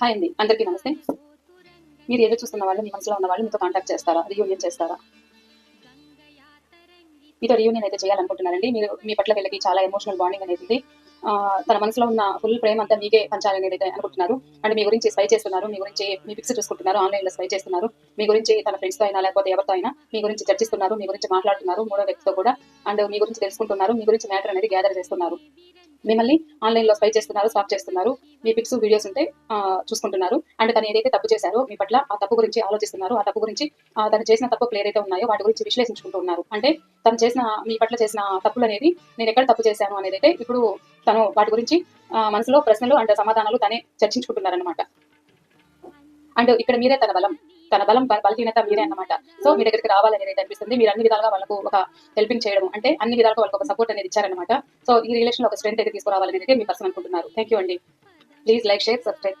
Hi అండి. అందరికీ నమస్తే. మీరు ఏదో చూస్తున్న వాళ్ళు మీ మనసులో ఉన్న వాళ్ళు మీతో కాంటాక్ట్ చేస్తారా? రీయూనియన్ చేస్తారా? మీతో రీయూనియన్ అయితే చేయాలనుకుంటున్నారండి. మీరు మీ పట్ల వీళ్ళకి చాలా ఎమోషనల్ బాండింగ్ అనేది ఉంది. తన మనసులో ఉన్న ఫుల్ ప్రేమ అంతా మీకే పంచాలని అయితే అనుకుంటున్నారు. అండ్ మీ గురించి స్పై చేస్తున్నారు మీ గురించి మీ పిక్స్ చూసుకుంటున్నారు ఆన్లైన్లో స్పై చేస్తున్నారు. మీ గురించి తన ఫ్రెండ్స్తో అయినా లేకపోతే ఎవరితో అయినా మీ గురించి చర్చిస్తున్నారు మీ గురించి మాట్లాడుతున్నారు మూడో వ్యక్తితో కూడా. అండ్ మీ గురించి తెలుసుకుంటున్నారు మీ గురించి మ్యాటర్ అనేది గ్యాదర్ చేస్తున్నారు. మిమ్మల్ని ఆన్లైన్లో స్పై చేస్తున్నారు స్వాప్ చేస్తున్నారు. మీ పిక్స్ వీడియోస్ ఉంటే ఆ, చూసుకుంటున్నారు. అండ్ తను ఏదైతే తప్పు చేశారో మీ పట్ల ఆ తప్పు గురించి ఆలోచిస్తున్నారు ఆ తప్పు గురించి తను చేసిన తప్పులు ఏదైతే ఉన్నాయో వాటి గురించి విశ్లేషించుకుంటూ ఉన్నారు. అంటే తను చేసిన మీ పట్ల చేసిన తప్పులు అనేది నేను ఎక్కడ తప్పు చేశాను అనేది అయితే ఇప్పుడు తను వాటి గురించి ఆ, మనసులో ప్రశ్నలు అండ్ సమాధానాలు తనే చర్చించుకుంటున్నారనమాట అండ్ ఇక్కడ మీరే తన బలం తన బలం బలహీనత మీరే అన్నమాట. సో మీ దగ్గరికి రావాలనేది అయితే అనిపిస్తుంది. మీరు అన్ని విధాలుగా వాళ్ళకు ఒక హెల్పింగ్ చేయడం అంటే అన్ని విధాలుగా వాళ్ళకి ఒక సపోర్ట్ అనేది ఇచ్చారనమాట సో ఈ రిలేషన్లో ఒక స్ట్రెంత్ అయితే తీసుకురావాలనేది అయితే మీ పర్సన్ అనుకుంటున్నారు. థ్యాంక్ యూ అండి. Please like share subscribe